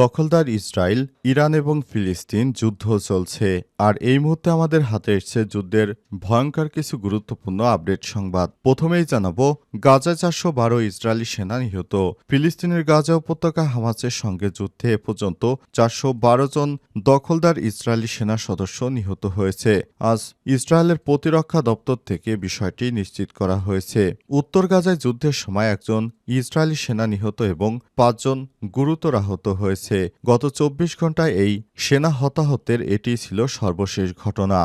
দখলদার Israel, Iran এবং ফিলিস্তিন যুদ্ধ চলছে, আর এই মুহূর্তে আমাদের হাতে এসছে যুদ্ধের ভয়ঙ্কর কিছু গুরুত্বপূর্ণ আপডেট সংবাদ। প্রথমেই জানাব, গাজা চারশো বারো ইসরায়েলি সেনা নিহত। ফিলিস্তিনের গাজা উপত্যকা হামাসের সঙ্গে যুদ্ধে এ পর্যন্ত চারশো বারো জন দখলদার ইসরায়েলি সেনা সদস্য নিহত হয়েছে। আজ ইসরায়েলের প্রতিরক্ষা দপ্তর থেকে বিষয়টি নিশ্চিত করা হয়েছে। উত্তর গাজায় যুদ্ধের সময় একজন ইসরায়েলি সেনা নিহত এবং পাঁচজন গুরুতর আহত হয়েছে। গত চব্বিশ ঘন্টায় এই সেনা হতাহতের এটি ছিল সর্বশেষ ঘটনা।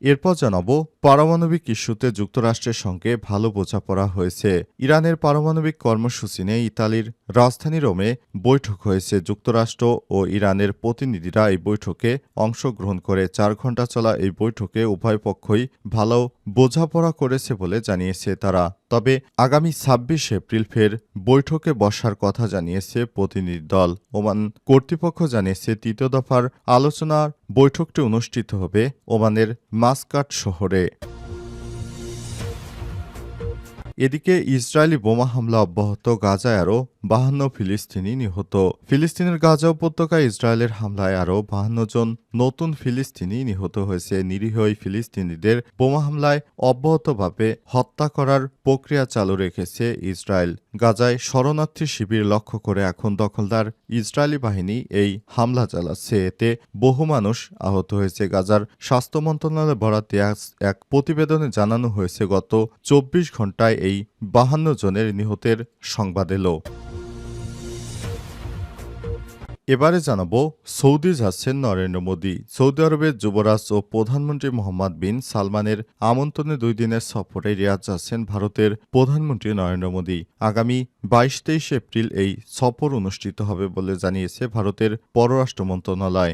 এরপর জানাব, পারমাণবিক ইস্যুতে যুক্তরাষ্ট্রের সঙ্গে ভালো বোঝাপড়া হয়েছে। ইরানের পারমাণবিক কর্মসূচি নিয়ে ইতালির রাজধানী রোমে বৈঠক হয়েছে। যুক্তরাষ্ট্র ও ইরানের প্রতিনিধিরা এই বৈঠকে অংশগ্রহণ করে চার ঘণ্টা চলা এই বৈঠকে উভয় পক্ষই ভালো বোঝাপড়া করেছে বলে জানিয়েছে তারা। তবে আগামী ছাব্বিশ এপ্রিল ফের বৈঠকে বসার কথা জানিয়েছে প্রতিনিধি দল। ওমান কর্তৃপক্ষ জানিয়েছে, তৃতীয় দফার আলোচনার বৈঠকটি অনুষ্ঠিত হবে ওমানের মাসকাট শহরে। এদিকে ইসরায়েলি বোমা হামলা অব্যাহত গাজায় আরও বাহান্ন ফিলিস্তিনি নিহত। ফিলিস্তিনের গাজা উপত্যকায় ইসরায়েলের হামলায় আরও বাহান্ন জন নতুন ফিলিস্তিনি নিহত হয়েছে। নিরীহ ফিলিস্তিনিদের বোমা হামলায় অব্যাহতভাবে হত্যা করার প্রক্রিয়া চালু রেখেছে ইসরায়েল। গাজায় শরণার্থী শিবির লক্ষ্য করে এখন দখলদার ইসরায়েলি বাহিনী এই হামলা চালাচ্ছে। এতে বহু মানুষ আহত হয়েছে। গাজার স্বাস্থ্য মন্ত্রণালয় বরাতে এক প্রতিবেদনে জানানো হয়েছে, গত চব্বিশ ঘন্টায় এই বাহান্ন জনের নিহতের সংবাদ এলো। এবারে জানাব সৌদি যাচ্ছেন নরেন্দ্র মোদী। সৌদি আরবের যুবরাজ ও প্রধানমন্ত্রী মোহাম্মদ বিন সালমানের আমন্ত্রণে দুই দিনের সফরে রিয়াদ যাচ্ছেন ভারতের প্রধানমন্ত্রী নরেন্দ্র মোদী। আগামী বাইশ তেইশ এপ্রিল এই সফর অনুষ্ঠিত হবে বলে জানিয়েছে ভারতের পররাষ্ট্র মন্ত্রণালয়।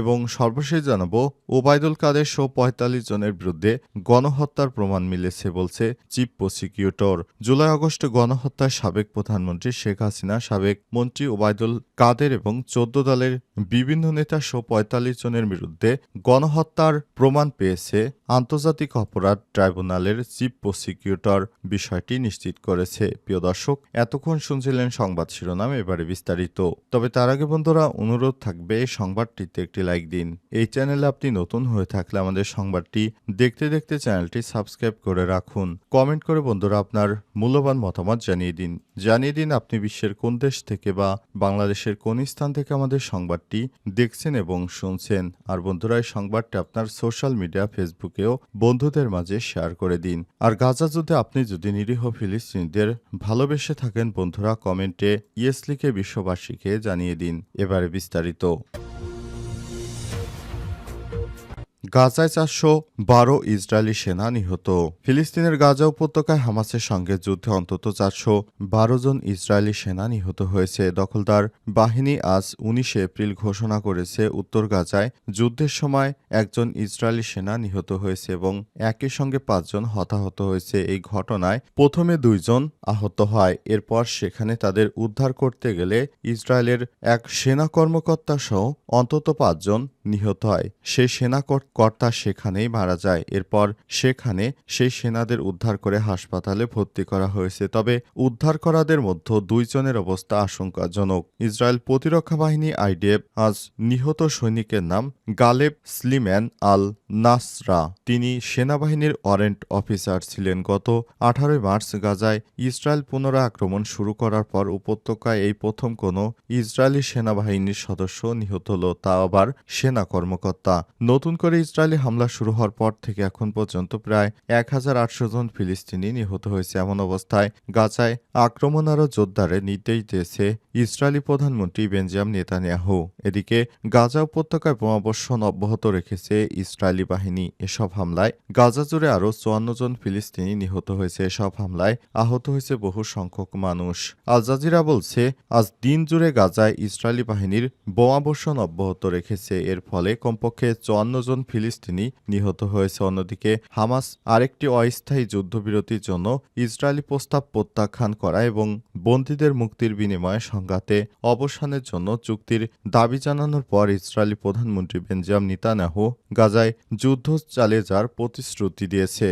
এবং সর্বশেষ জানাব, ওবায়দুল কাদের সহ পঁয়তাল্লিশ জনের বিরুদ্ধে গণহত্যার প্রমাণ মিলেছে বলছে চিফ প্রসিকিউটর। জুলাই আগস্টে গণহত্যায় সাবেক প্রধানমন্ত্রী শেখ হাসিনা, সাবেক মন্ত্রী ওবায়দুল কাদের এবং চোদ্দ দলের বিভিন্ন নেতা সহ পঁয়তাল্লিশ জনের বিরুদ্ধে গণহত্যার প্রমাণ পেয়েছে। আন্তর্জাতিক অপরাধ ট্রাইব্যুনালের চিফ প্রসিকিউটর বিষয়টি নিশ্চিত করেছে। প্রিয় দর্শক, এতক্ষণ শুনছিলেন সংবাদ শিরোনাম, এবারে বিস্তারিত। তবে তার আগে বন্ধুরা, অনুরোধ থাকবে সংবাদটিতে একটি লাইক দিন। এই চ্যানেলে আপনি নতুন হয়ে থাকলে আমাদের সংবাদটি দেখতে দেখতে চ্যানেলটি সাবস্ক্রাইব করে রাখুন। কমেন্ট করে বন্ধুরা আপনার মূল্যবান মতামত জানিয়ে দিন। জানিয়ে দিন আপনি বিশ্বের কোন দেশ থেকে বা বাংলাদেশের কোন স্থান থেকে আমাদের সংবাদটি দেখছেন এবং শুনছেন। আর বন্ধুরা, এই সংবাদটি আপনার সোশ্যাল মিডিয়া, ফেসবুকেও বন্ধুদের মাঝে শেয়ার করে দিন। আর গাজা যুদ্ধে আপনি যদি নিরীহ ফিলিস্তিনিদের ভালোবেসে থাকেন, বন্ধুরা, কমেন্টে ইয়েস লিখে বিশ্ববাসীকে জানিয়ে দিন। এবারে বিস্তারিত। গাজায় চারশো বারো ইসরায়েলি সেনা নিহত। ফিলিস্তিনের গাজা উপত্যকায় হামাসের সঙ্গে যুদ্ধে অন্তত চারশো বারো জন ইসরায়েলি সেনা নিহত হয়েছে। দখলদার বাহিনী আজ উনিশে এপ্রিল ঘোষণা করেছে, উত্তর গাজায় যুদ্ধের সময় একজন ইসরায়েলি সেনা নিহত হয়েছে এবং একই সঙ্গে পাঁচজন হতাহত হয়েছে। এই ঘটনায় প্রথমে দুইজন আহত হয়। এরপর সেখানে তাদের উদ্ধার করতে গেলে ইসরায়েলের এক সেনা কর্মকর্তা সহ অন্তত পাঁচজন নিহত হয়। সেই সেনা কর্তা সেখানেই মারা যায়। এরপর সেখানে সেই সেনাদের উদ্ধার করে হাসপাতালে ভর্তি করা হয়েছে। তবে উদ্ধার করাদের মধ্যে দুইজনের অবস্থা আশঙ্কাজনক। ইসরায়েল প্রতিরক্ষা বাহিনী আইডিএফ আজ নিহত সৈনিকের নাম গালেব স্লিম্যান আল নাসরা। তিনি সেনাবাহিনীর ওয়ারেন্ট অফিসার ছিলেন। গত আঠারোই মার্চ গাজায় ইসরায়েল পুনরায় আক্রমণ শুরু করার পর উপত্যকায় এই প্রথম কোনো ইসরায়েলি সেনাবাহিনীর সদস্য নিহত হল। তা আবার সেনা কর্মকর্তা। নতুন করে ইসরায়েলি হামলা শুরু হওয়ার পর থেকে এখন পর্যন্ত প্রায় এক হাজার আটশো জন ফিলিস্তিনি নিহত হয়েছে এমন অবস্থায় গাজায় আক্রমণ আরও জোরদারে নির্দেশ দিয়েছে ইসরায়েলি প্রধানমন্ত্রী বেঞ্জাম নেতানিয়াহু। এদিকে গাজা উপত্যকায় বোমাবর্ষণ অব্যাহত রেখেছে ইসরায়েলি বাহিনী। এসব হামলায় গাজা জুড়ে আরও চুয়ান্ন জন ফিলিস্তিনি নিহত হয়েছে। এসব হামলায় আহত হয়েছে বহু সংখ্যক মানুষ। আল জাজিরা বলছে, আজ দিন জুড়ে গাজায় ইসরায়েলি বাহিনীর বোমাবর্ষণ অব্যাহত রেখেছে। এর ফলে কমপক্ষে চুয়ান্ন জন ফিলিস্তিনি নিহত হয়েছে। অন্যদিকে, হামাস আরেকটি অস্থায়ী যুদ্ধবিরতির জন্য ইসরায়েলি প্রস্তাব প্রত্যাখ্যান করা এবং বন্দীদের মুক্তির বিনিময়ে সংঘাতে অবসানের জন্য চুক্তির দাবি জানানোর পর ইসরায়েলি প্রধানমন্ত্রী বেঞ্জাম নিতানাহু গাজায় যুদ্ধ চালিয়ে যাওয়ার প্রতিশ্রুতি দিয়েছে।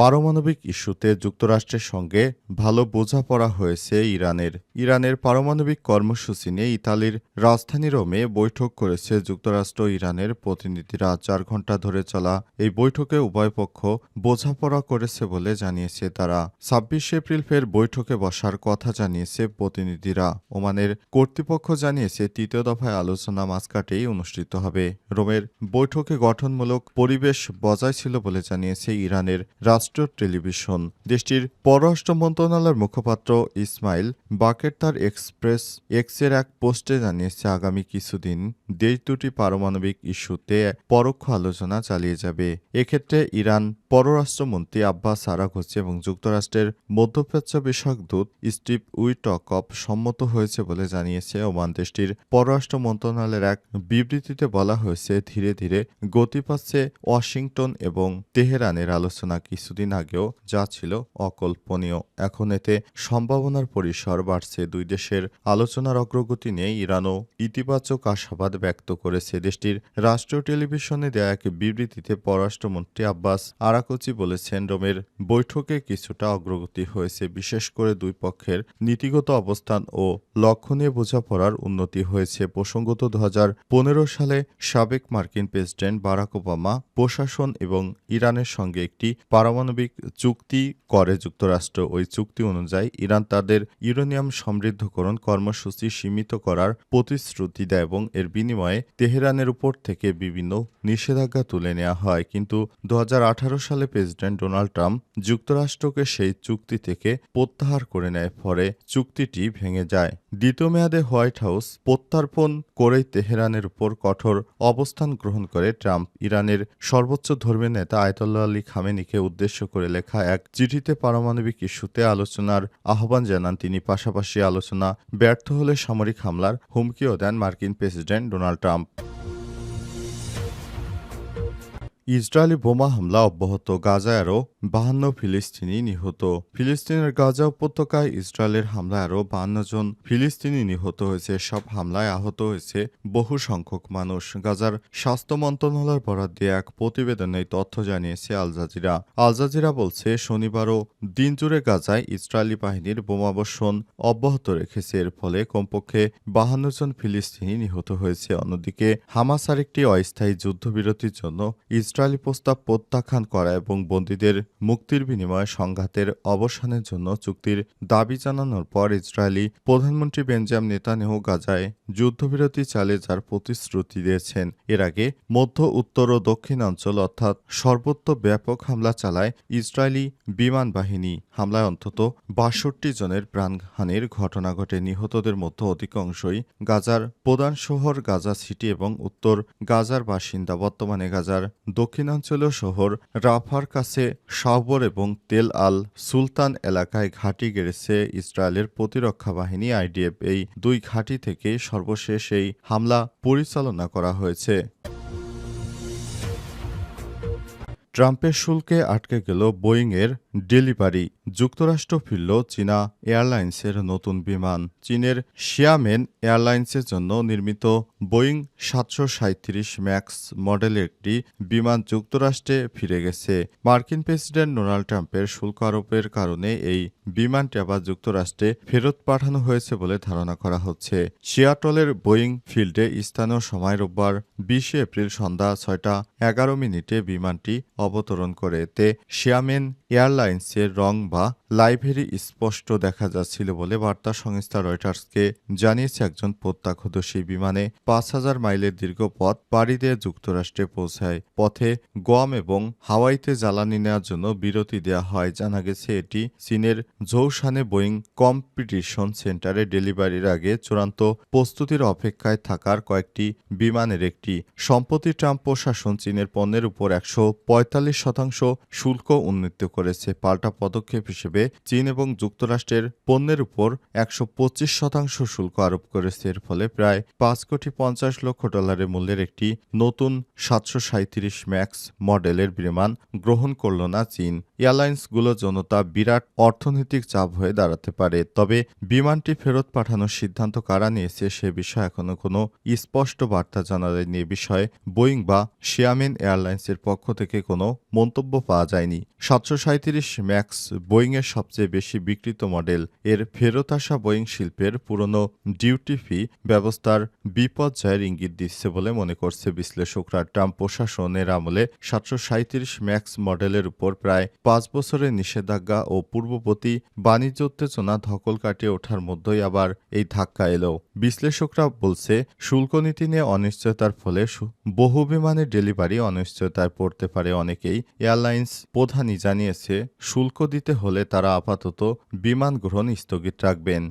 পারমাণবিক ইস্যুতে যুক্তরাষ্ট্রের সঙ্গে ভালো বোঝাপড়া হয়েছে ইরানের। ইরানের পারমাণবিক কর্মসূচি নিয়ে ইতালির রাজধানী রোমে বৈঠক করেছে যুক্তরাষ্ট্র ইরানের প্রতিনিধিরা। চার ঘণ্টা ধরে চলা এই বৈঠকে উভয় পক্ষ বোঝাপড়া করেছে বলে জানিয়েছে তারা। ছাব্বিশে এপ্রিল ফের বৈঠকে বসার কথা জানিয়েছে প্রতিনিধিরা। ওমানের কর্তৃপক্ষ জানিয়েছে, তৃতীয় দফায় আলোচনা মাঝকাটেই অনুষ্ঠিত হবে। রোমের বৈঠকে গঠনমূলক পরিবেশ বজায় ছিল বলে জানিয়েছে ইরানের রাষ্ট্র টেলিভিশন। দেশটির পররাষ্ট্র মন্ত্রণালয়ের মুখপাত্র ইসমাইল বাকের তার এক্সপ্রেস এক্সের এক পোস্টে জানিয়েছে, আগামী কিছুদিন দেশ দুটি পারমাণবিক ইস্যুতে পরোক্ষ আলোচনা চালিয়ে যাবে। এক্ষেত্রে ইরান পররাষ্ট্রমন্ত্রী আব্বাস আরাঘোচি এবং যুক্তরাষ্ট্রের মধ্যপ্রাচ্য বিষয়ক দূত স্টিভ উইটকপ সম্মত হয়েছে বলে জানিয়েছে ওমান। দেশটির পররাষ্ট্র মন্ত্রণালয়ের এক বিবৃতিতে বলা হয়েছে, ধীরে ধীরে গতি পাচ্ছে ওয়াশিংটন এবং তেহরানের আলোচনা। কিছুদিন আগেও যা ছিল অকল্পনীয়। এখন এতে সম্ভাবনার পরিসর বাড়ছে দুই দেশের আলোচনার অগ্রগতি নিয়ে ইরানও ইতিবাচক আশাবাদ ব্যক্ত করেছে। দেশটির রাষ্ট্রীয় টেলিভিশনে দেয়া এক বিবৃতিতে পররাষ্ট্রমন্ত্রী আব্বাস আরাকোচি বলেছেন, রোমের বৈঠকে কিছুটা অগ্রগতি হয়েছে। বিশেষ করে দুই পক্ষের নীতিগত অবস্থান ও লক্ষ্য নিয়ে বোঝাপড়ার উন্নতি হয়েছে। প্রসঙ্গত দু হাজার পনেরো সালে সাবেক মার্কিন প্রেসিডেন্ট বারাক ওবামা প্রশাসন এবং ইরানের সঙ্গে একটি পারমাণবিক চুক্তি করে যুক্তরাষ্ট্র। ওই চুক্তি অনুযায়ী ইরান তাদের ইউরেনিয়াম সমৃদ্ধকরণ কর্মসূচি সীমিত করার প্রতিশ্রুতি দেয় এবং এর বিনিময়ে তেহরানের উপর থেকে বিভিন্ন নিষেধাজ্ঞা তুলে নেওয়া হয়। কিন্তু দু হাজার আঠারো সালে প্রেসিডেন্ট ডোনাল্ড ট্রাম্প যুক্তরাষ্ট্রকে সেই চুক্তি থেকে প্রত্যাহার করে নেয়, ফলে চুক্তিটি ভেঙে যায়। দ্বিতীয় মেয়াদে হোয়াইট হাউস প্রত্যার্পণ করেই তেহরানের উপর কঠোর অবস্থান গ্রহণ করে। ট্রাম্প ইরানের সর্বোচ্চ ধর্মীয় নেতা আয়তল্লাহ আলী খামেনিকে উদ্দেশ্য করে লেখা এক চিঠিতে পারমাণবিক ইস্যুতে আলোচনার আহ্বান জানান তিনি। পাশাপাশি আলোচনা ব্যর্থ হলে সামরিক হামলার হুমকিও দেন মার্কিন প্রেসিডেন্ট ডোনাল্ড ট্রাম্প। ইসরায়েলি বোমা হামলা অব্যাহত। গাজায় আরও বাহান্ন ফিলিস্তিনি নিহত। ফিলিস্তিনের গাজা উপত্যকায় ইসরায়েলের হামলায় আরও বাহান্ন জন ফিলিস্তিনি নিহত হয়েছে। সব হামলায় আহত হয়েছে বহু সংখ্যক মানুষ। গাজার স্বাস্থ্য মন্ত্রণালয়ের বরাদ দিয়ে এক প্রতিবেদনে তথ্য জানিয়েছে আল জাজিরা। আল জাজিরা বলছে, শনিবারও দিনজুড়ে গাজায় ইসরায়েলি বাহিনীর বোমাবর্ষণ অব্যাহত রেখেছে। এর ফলে কমপক্ষে বাহান্ন জন ফিলিস্তিনি নিহত হয়েছে। অন্যদিকে, হামাস আরেকটি অস্থায়ী যুদ্ধবিরতির জন্য ইসরায়েলি প্রস্তাব প্রত্যাখ্যান করা এবং বন্দীদের মুক্তির বিনিময়ে সংঘাতের অবসানের জন্য চুক্তির দাবি জানানোর পর ইসরায়েলি প্রধানমন্ত্রী বেঞ্জাম নেতানিয়াহু গাজায় যুদ্ধবিরতি চালিয়ে যার প্রতিশ্রুতি দিয়েছেন। এর আগে মধ্য, উত্তর ও দক্ষিণাঞ্চল অর্থাৎ সর্বত্র ব্যাপক হামলা চালায় ইসরায়েলি বিমান বাহিনী। হামলায় অন্তত বাষট্টি জনের প্রাণহানির ঘটনা ঘটে। নিহতদের মধ্যে অধিকাংশই গাজার প্রধান শহর গাজা সিটি এবং উত্তর গাজার বাসিন্দা। বর্তমানে গাজার দক্ষিণাঞ্চলীয় শহর রাফার কাছে শাহবর এবং তেল আল সুলতান এলাকায় ঘাঁটি গেড়েছে ইসরায়েলের প্রতিরক্ষা বাহিনী আইডিএফ। এই দুই ঘাঁটি থেকে সর্বশেষ এই হামলা পরিচালনা করা হয়েছে। ট্রাম্পের শুল্কে আটকে গেল বোয়িংয়ের ডেলিভারি যুক্তরাষ্ট্র ফিরল চীনা এয়ারলাইন্সের নতুন বিমান। চীনের শিয়ামেন এয়ারলাইন্সের জন্য নির্মিত বোয়িং সাতশো সাঁত্রিশ ম্যাক্স মডেলের একটি বিমান যুক্তরাষ্ট্রে ফিরে গেছে। মার্কিন প্রেসিডেন্ট ডোনাল্ড ট্রাম্পের শুল্ক আরোপের কারণে এই বিমানটি আবার যুক্তরাষ্ট্রে ফেরত পাঠানো হয়েছে বলে ধারণা করা হচ্ছে। সিয়াটলের বোয়িং ফিল্ডে স্থানীয় সময় রোববার বিশে এপ্রিল সন্ধ্যা ছয়টা এগারো মিনিটে বিমানটি অবতরণ করে। এতে শিয়ামেন এয়ারলাইন্সের রং বা লাইভেরি স্পষ্ট দেখা যাচ্ছিল বলে বার্তা সংস্থা রয়টার্সকে জানিয়েছে একজন প্রত্যক্ষদর্শী বিমানে পাঁচ হাজার মাইলের দীর্ঘ পথ পাড়ি দিয়ে যুক্তরাষ্ট্রে পৌঁছায়। পথে গোয়াম এবং হাওয়াইতে জ্বালানি নেওয়ার জন্য বিরতি দেওয়া হয়। জানা গেছে, এটি চীনের ঝৌসানে বোয়িং কম্পিটিশন সেন্টারে ডেলিভারির আগে চূড়ান্ত প্রস্তুতির অপেক্ষায় থাকার কয়েকটি বিমানের একটি সম্প্রতি ট্রাম্প প্রশাসন চীনের পণ্যের উপর একশো পঁয়তাল্লিশ শতাংশ শুল্ক উন্নীত করেছে। পাল্টা পদক্ষেপ হিসেবে তবে চীন এবং যুক্তরাষ্ট্রের পণ্যের উপর একশো পঁচিশ শতাংশ শুল্ক আরোপ করেছে। এর ফলে প্রায় পাঁচ কোটি পঞ্চাশ লক্ষ ডলারের মূল্যের একটি নতুন সাতশো সাঁত্রিশ ম্যাক্স মডেলের বিমান গ্রহণ করল না চীন। এয়ারলাইন্সগুলোর জন্য তা বিরাট অর্থনৈতিক চাপ হয়ে দাঁড়াতে পারে, তবে বিমানটি ফেরত পাঠানোর সিদ্ধান্ত কারা নিয়েছে সে বিষয়ে এখনও কোনো স্পষ্ট বার্তা জানা যায়নি এ বিষয়ে বোয়িং বা শিয়ামেন এয়ারলাইন্সের পক্ষ থেকে কোনো মন্তব্য পাওয়া যায়নি। সাতশো সাঁত্রিশ ম্যাক্স বোয়িংয়ের সবচেয়ে বেশি বিক্রিত মডেল। এর ফেরত আসা বোয়িং শিল্পের পুরনো ডিউটি ফি ব্যবস্থার বিপর্যয়ের ইঙ্গিত দিচ্ছে বলে মনে করছে বিশ্লেষকরা। ট্রাম্প প্রশাসনের আমলে সাতশো সাঁত্রিশ ম্যাক্স মডেলের উপর প্রায় পাঁচ বছরের নিষেধাজ্ঞা ও পূর্ববর্তী বাণিজ্য উত্তেজনা ধকল কাটিয়ে ওঠার মধ্যেই আবার এই ধাক্কা এলো। বিশ্লেষকরা বলছে, শুল্ক নীতি নিয়ে অনিশ্চয়তার ফলে বহু বিমানের ডেলিভারি অনিশ্চয়তায় পড়তে পারে। অনেকেই এয়ারলাইন্স প্রধানই জানিয়েছে, শুল্ক দিতে হলে তারা আপাতত বিমান গ্রহণ স্থগিত রাখবেন।